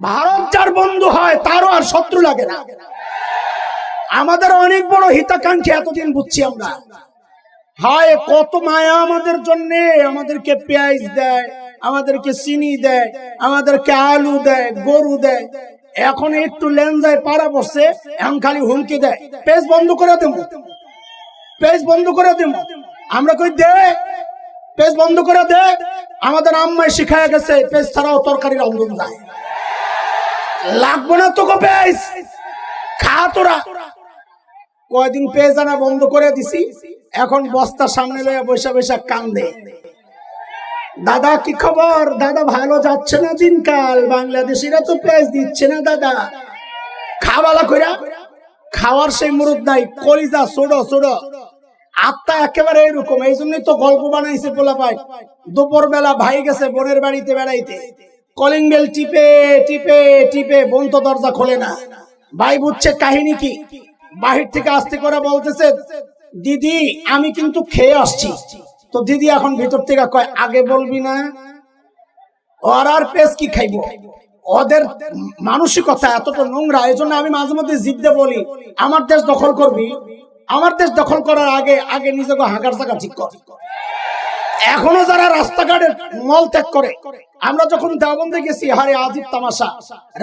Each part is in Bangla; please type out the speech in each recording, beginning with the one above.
ভারত যার বন্ধু হয়, তারও আর শত্রু লাগে না। আমাদের অনেক বড় হিতাকাঙ্ক্ষী এতদিন বুঝছি আমরা। হায়, কত মায়া আমাদের জন্য। আমাদেরকে পেঁয়াজ দেয়, আমাদেরকে চিনি দেয়, আমাদেরকে আলু দেয়, গরু দেয়। এখন একটু লেনজায় পাড়া বসছে, এখন খালি হুমকি দেয়। পেজ বন্ধ করে দেব। পেজ বন্ধ করে দেব। আমরা কই দে পেজ বন্ধ করে দে। আমাদের আম্মাই শিখায় গেছে পেজ ছাড়াও তরকারি রন্ধন যায়। লাগবো না তোকে পেজ খা তোরা। কয়দিন পেজ আনা বন্ধ করে দিছি। এখন বস্তার সামনে লইয়া বৈশা বৈশা কান্দে। দাদা, কি খবর? দাদা, ভালো যাচ্ছে না দিনকাল? বাংলাদেশিরা তো পেঁয়াজ দিচ্ছে না, দাদা। খাওয়ালা কইরা। খাওয়ার সেই মুরুদ নাই। কলিজা ছোড়ো ছোড়ো আত্মা একেবারে এরকম। এই জন্যই তো গল্প বানাইছে পোলা পাই দুপুর বেলা ভাই গেছে বোনের বাড়িতে বেড়াইতে। কলিং বেল টিপে টিপে টিপে বোন তো দরজা খোলে না। ভাই বুঝছে কাহিনী কি? বাহির থেকে আসতে করে বলতেছে, দিদি, আমি কিন্তু খেয়ে আসছি। তো দিদি এখন ভিতর থেকে কয়, আগে বলবি না? ওর আর পেস কি খাইব? ওদের মানসিকতা এতটা নোংরা এই জন্য আমি মাঝে মধ্যে জিদ্দে বলি, আমার দেশ দখল করবি? আমার দেশ দখল করার আগে আগে নিজেকে হাঁকার জায়গা ঠিক কর। এখনও যারা রাস্তাঘাটে মল ত্যাগ করে, আমরা যখন দেওবন্দে গেছি, হারে আজিব তামাশা।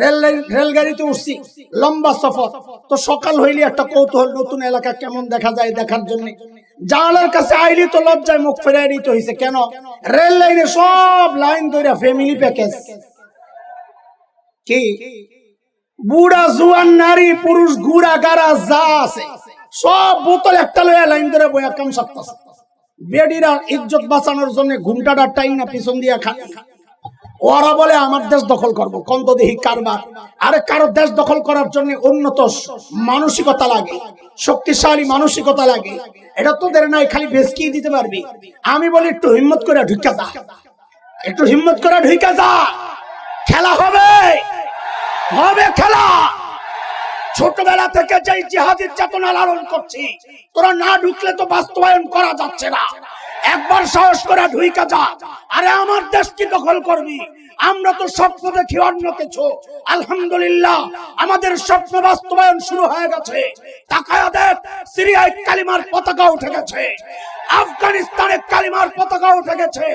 রেল রেলগাড়িতে উঠছি, লম্বা সফর। তো সকাল হইলে একটা কৌতূহল, নতুন এলাকা কেমন দেখা যায় দেখার জন্য। জানালার কাছে আইলি তো লজ্জায় মুখ ফেরাই নিতে হয়েছে কেন? রেল লাইনে সব লাইন ধরে ফ্যামিলি প্যাকেজ কি? বুড়া, জুয়ান, নারী, পুরুষ গুড়া গাড়া, যা আছে, সব বোতল একটা লইয়া লাইন ধরে বইয়া কাম সারতাছে। বেডিরা ইজ্জত বাঁচানোর জন্য না পিছন দিয়া খায় ওরা বলে, আমার দেশ দখল দেহি কারবার। আরে কারও দেশ দখল করার জন্য উন্নত মানসিকতা লাগে, শক্তিশালী মানসিকতা লাগে। এটা তোদের নাই, খালি বেসকিয়ে দিতে পারবি। আমি বলি, একটু হিম্মত করে ঢুকা যা। একটু হিম্মত করে ঢুকা যা। খেলা হবে। হবে খেলা। ছোটবেলা থেকে যেই জিহাদের চেতনা লালন করছি, তোরা না ঢুকলে তো বাস্তবায়ন করা যাচ্ছে না। একবার সাহস করে ঢুইকা যা, আরে আমার দেশ কি দখল করবি? আমরা তো স্বপ্ন দেখি অন্য কিছু। আলহামদুলিল্লাহ, আমাদের স্বপ্ন বাস্তবায়ন শুরু হয়ে গেছে। তাকায়া দেখ, সিরিয়ায় কালিমার পতাকা উঠে গেছে। আফগানিস্তানে কালিমার পতাকা উঠে গেছে।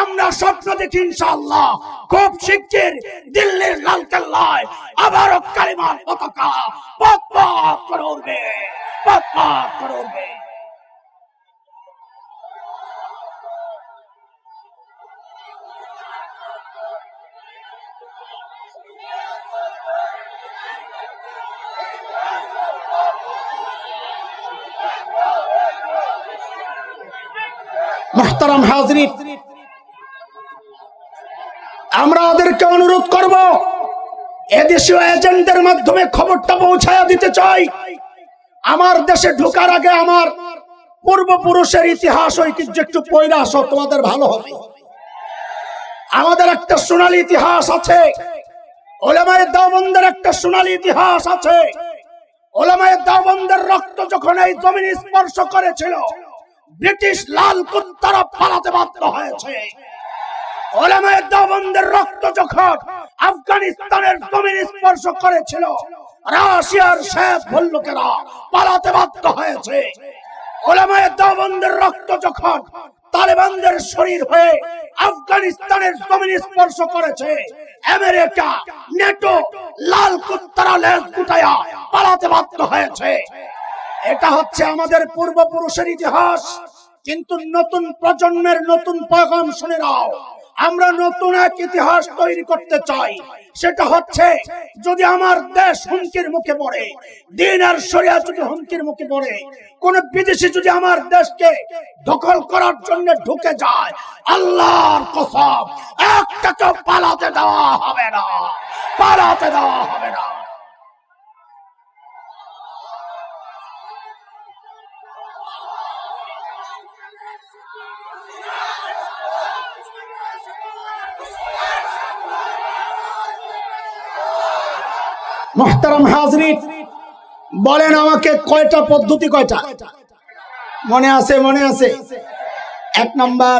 আমরা স্বপ্ন দেখি ইনশাআল্লাহ। খুব শিগগির দিল্লির লাল কেল্লায় আবারও কালিমার পতাকা পথ করে উঠবে পথ করে উঠবে। মোহতারাম হাজরিন আমরা অনুরোধ করব, এদেশীয় এজেন্টদের মাধ্যমে খবরটা পৌঁছায়া দিতে চাই। আমার দেশে ঢোকার আগে আমার পূর্বপুরুষের ইতিহাস, ঐতিহ্য একটু পয়রা আসো, তোমাদের ভালো হবে। আমাদের একটা সোনালী ইতিহাস আছে ওলামায়ের দাওবন্দের একটা সোনালী ইতিহাস আছে। ওলামায়ের দাওবন্দের রক্ত যখন এই জমিন স্পর্শ করেছিল, ব্রিটিশ লাল কুত্তারা পালাতে বাধ্য হয়েছে। ওলামায়ের দাওবন্দের রক্ত যখন আফগানিস্তানের জমিন স্পর্শ করেছিল, রাশিয়ার শেষ ভল্লুকেরা পালাতে বাধ্য হয়েছে। ওলামায়ের দাওবন্দের রক্ত যখন তালেবানদের শরীর হয়ে আফগানিস্তানের জমিন স্পর্শ করেছে, আমেরিকা, নেটো, লাল কুত্তারা লেজ গুটায়া পালাতে বাধ্য হয়েছে। এটা হচ্ছে আমাদের পূর্বপুরুষের ইতিহাস, কিন্তু নতুন প্রজন্মের নতুন পয়গাম শুনে নাও। আমরা নতুন এক ইতিহাস তৈরি করতে চাই। সেটা হচ্ছে, যদি আমার দেশ হুমকির মুখে পড়ে দিন আর সরিয়া যদি হুমকির মুখে পড়ে, কোন বিদেশি যদি আমার দেশকে দখল করার জন্য ঢুকে যায়, আল্লাহর কসম একটাকে পালাতে দেওয়া হবে না। পালাতে দেওয়া হবে না। মোহতারাম হাজরিন বলেন আমাকে কয়টা পদ্ধতি কয়টা? মনে আছে মনে আছে? এক নাম্বার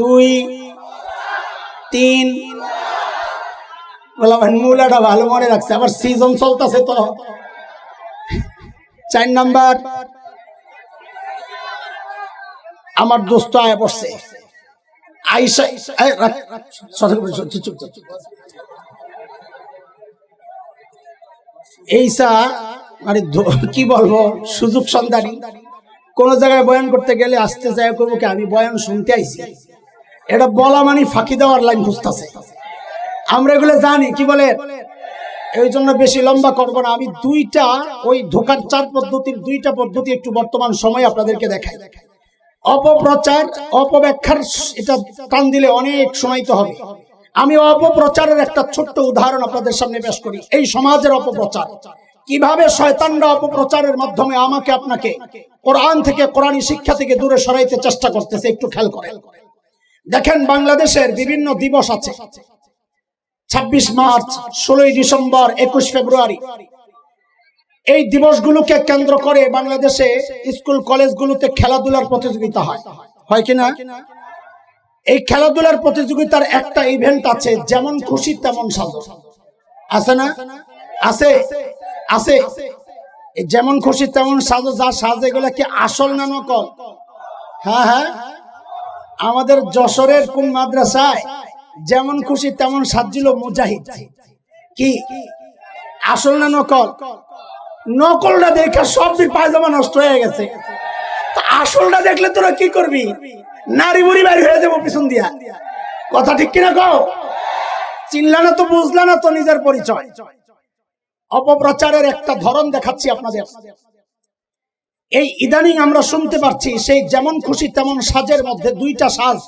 দুই তিন। বললাম মূলাটা ভালো মনে রাখছে আবার সিজন চলতেছে তো। চার নাম্বার আমার দোস্ত আয় বসছে আইসা চুপ, চুপ, চুপ, চুপ। এইসা মানে কি বলব, সুযোগ সন্ধানী। কোন জায়গায় বয়ান করতে গেলে আসতে যায় করব কি, আমি বয়ান শুনতে আইছি। এটা বলা মানে ফাঁকি দেওয়ার লাইন খুঁজতেছে। আমরা এগুলো জানি, কি বলে? এই জন্য বেশি লম্বা করব না। আমি দুইটা, ওই ধোকার চার পদ্ধতির দুইটা পদ্ধতি একটু বর্তমান সময় আপনাদেরকে দেখাই। অপপ্রচার, অপব্যাখ্যার, এটা টান দিলে অনেক সময় তো হবে। আমি অপপ্রচারের একটা ছোট্ট উদাহরণ আপনাদের সামনে পেশ করি। এই সমাজের অপপ্রচার। কীভাবে শয়তানরা অপপ্রচারের মাধ্যমে আমাকে আপনাকে কোরআন থেকে, কোরআনী শিক্ষা থেকে দূরে সরাইতে চেষ্টা করতেছে, একটু খেয়াল করেন। দেখেন, বাংলাদেশের বিভিন্ন দিবস আছে। ছাব্বিশ মার্চ, ষোলোই ডিসেম্বর, একুশ ফেব্রুয়ারি। এই দিবসগুলোকে কেন্দ্র করে বাংলাদেশে স্কুল, কলেজগুলোতে খেলাধুলার প্রতিযোগিতা হয়। হয় কিনা এই খেলাধুলার প্রতিযোগিতার একটা ইভেন্ট আছে, যেমন খুশি তেমন সাজো। আছে না? আছে? আছে? যেমন খুশি তেমন সাজো, যা সাজে এগুলা কি আসল না নকল? হ্যাঁ হ্যাঁ? আমাদের যশোরের কোন মাদ্রাসায় যেমন খুশি তেমন সাজছিল মুজাহিদ। কি? আসল না নকল? নকলটা দেখে সব পায়জামা নষ্ট হয়ে গেছে। আসলটা দেখলে তোরা কি করবি? নারী বুড়ি বাইর হয়ে যাব পিছন দিয়া। কথা ঠিক কিনা কও? চিনলা না তো বুঝলা না তো নিজের পরিচয়? অপপ্রচারের একটা ধরন দেখাচ্ছি আপনাদের। এই ইদানিং আমরা শুনতে পারছি, সেই যেমন খুশি তেমন সাজের মধ্যে দুইটা সাজ।